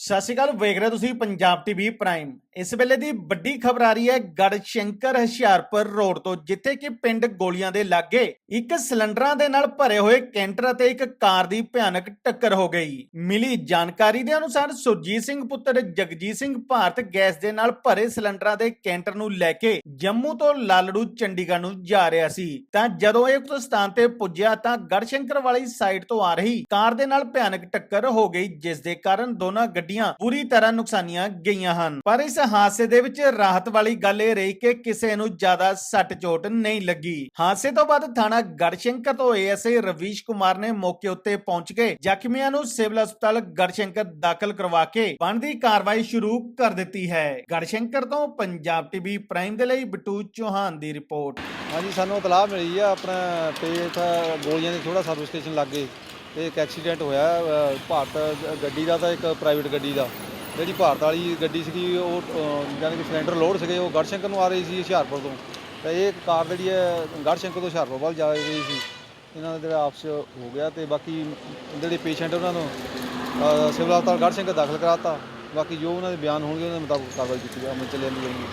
ਸਤਿ ਸ਼੍ਰੀ ਅਕਾਲ, ਵੇਖ ਰਹੇ ਹੋ ਤੁਸੀਂ ਪੰਜਾਬ ਟੀਵੀ ਪ੍ਰਾਈਮ। ਇਸ ਵੇਲੇ ਦੀ ਵੱਡੀ ਖਬਰ ਆ ਰਹੀ ਹੈ ਗੜਸ਼ੰਕਰ ਹੁਸ਼ਿਆਰਪੁਰ ਰੋਡ ਤੋਂ, ਜਿੱਥੇ ਕਿ ਪਿੰਡ ਗੋਲੀਆਂ ਦੇ ਲਾਗੇ ਇੱਕ ਸਿਲੰਡਰਾਂ ਦੇ ਨਾਲ ਭਰੇ ਹੋਏ ਕੈਂਟਰ ਅਤੇ ਇੱਕ ਕਾਰ ਦੀ ਭਿਆਨਕ ਟੱਕਰ ਹੋ ਗਈ। ਮਿਲੀ ਜਾਣਕਾਰੀ ਦੇ ਅਨੁਸਾਰ ਸੁਰਜੀਤ ਸਿੰਘ ਪੁੱਤਰ ਜਗਜੀਤ ਸਿੰਘ ਭਾਰਤ ਗੈਸ ਦੇ ਨਾਲ ਭਰੇ ਸਿਲੰਡਰਾਂ ਦੇ ਕੈਂਟਰ ਨੂੰ ਲੈ ਕੇ ਜੰਮੂ ਤੋਂ ਲਾਲੜੂ, ਚੰਡੀਗੜ੍ਹ ਨੂੰ ਜਾ ਰਿਹਾ ਸੀ। ਤਾਂ ਜਦੋਂ ਇਹ ਉਸ ਸਥਾਨ ਤੇ ਪੁੱਜਿਆ ਤਾਂ ਗੜਸ਼ੰਕਰ ਵਾਲੀ ਸਾਈਡ ਤੋਂ ਆ ਰਹੀ ਕਾਰ ਦੇ ਨਾਲ ਭਿਆਨਕ ਟੱਕਰ ਹੋ ਗਈ, ਜਿਸ ਦੇ ਕਾਰਨ ਦੋਨਾਂ ਗੱਡੀ ਗੱਡੀਆਂ ਪੂਰੀ ਤਰ੍ਹਾਂ ਨੁਕਸਾਨੀਆਂ ਗਈਆਂ ਹਨ। ਪਰ ਇਸ ਹਾਦਸੇ ਦੇ ਵਿੱਚ ਰਾਹਤ ਵਾਲੀ ਗੱਲ ਇਹ ਰਹੀ ਕਿ ਕਿਸੇ ਨੂੰ ਜ਼ਿਆਦਾ ਸੱਟ ਚੋਟ ਨਹੀਂ ਲੱਗੀ। ਹਾਦਸੇ ਤੋਂ ਬਾਅਦ ਥਾਣਾ ਗੜਸ਼ੰਕਰ ਤੋਂ ਏਐਸਏ ਰਵੀਸ਼ ਕੁਮਾਰ ਨੇ ਮੌਕੇ ਉੱਤੇ ਪਹੁੰਚ ਕੇ ਜ਼ਖਮੀਆਂ ਨੂੰ ਸਿਵਲ ਹਸਪਤਾਲ ਗੜਸ਼ੰਕਰ ਦਾਖਲ ਕਰਵਾ ਕੇ ਬਣਦੀ ਕਾਰਵਾਈ ਸ਼ੁਰੂ ਕਰ ਦਿੱਤੀ ਹੈ। ਗੜਸ਼ੰਕਰ ਤੋਂ ਪੰਜਾਬ ਟੀਵੀ ਪ੍ਰਾਈਮ ਦੇ ਲਈ ਬਿੱਟੂ ਚੌਹਾਨ ਦੀ ਰਿਪੋਰਟ। ਹਾਂਜੀ, ਸਾਨੂੰ ਇਤਲਾਹ ਮਿਲੀ ਆ, ਆਪਣਾ ਤੇ ਗੋਲੀਆਂ ਦੀ ਥੋੜਾ ਸਰਵਿਸ ਸਟੇਸ਼ਨ ਲੱਗੇ ਤੇ ਇੱਕ ਐਕਸੀਡੈਂਟ ਹੋਇਆ ਅ, ਭਾਰਤ ਗੱਡੀ ਦਾ ਤਾਂ ਇੱਕ ਪ੍ਰਾਈਵੇਟ ਗੱਡੀ ਦਾ। ਜਿਹੜੀ ਭਾਰਤ ਵਾਲੀ ਗੱਡੀ ਸੀਗੀ ਉਹ ਅ, ਯਾਨੀ ਕਿ ਸਿਲੰਡਰ ਲੋਡ ਸੀਗੇ ਉਹ ਗੜਸ਼ੰਕਰ ਨੂੰ ਆ ਰਹੀ ਸੀ ਹੁਸ਼ਿਆਰਪੁਰ ਤੋਂ। ਤੇ ਇਹ ਕਾਰ ਜਿਹੜੀ ਹੈ ਗੜਸ਼ੰਕਰ ਤੋਂ ਹੁਸ਼ਿਆਰਪੁਰ ਵੱਲ ਜਾ ਰਹੀ ਸੀ। ਇਹਨਾਂ ਦਾ ਜਿਹੜਾ ਆਪਸ 'ਚ ਹੋ ਗਿਆ ਤੇ ਬਾਕੀ ਜਿਹੜੇ ਪੇਸ਼ੈਂਟ ਉਹਨਾਂ ਨੂੰ ਅ, ਸਿਵਲ ਹਸਪਤਾਲ ਗੜਸ਼ੰਕਰ ਦਾਖਲ ਕਰਾਤਾ। ਬਾਕੀ ਜੋ ਉਹਨਾਂ ਦੇ ਬਿਆਨ ਹੋਣਗੇ ਉਹਨਾਂ ਦੇ ਮੁਤਾਬਕ ਕਾਰਵਾਈ ਕੀਤੀ ਜਾ ਅਮਲ ਚ ਲਿਆਂਦੀ ਜਾਊਗੀ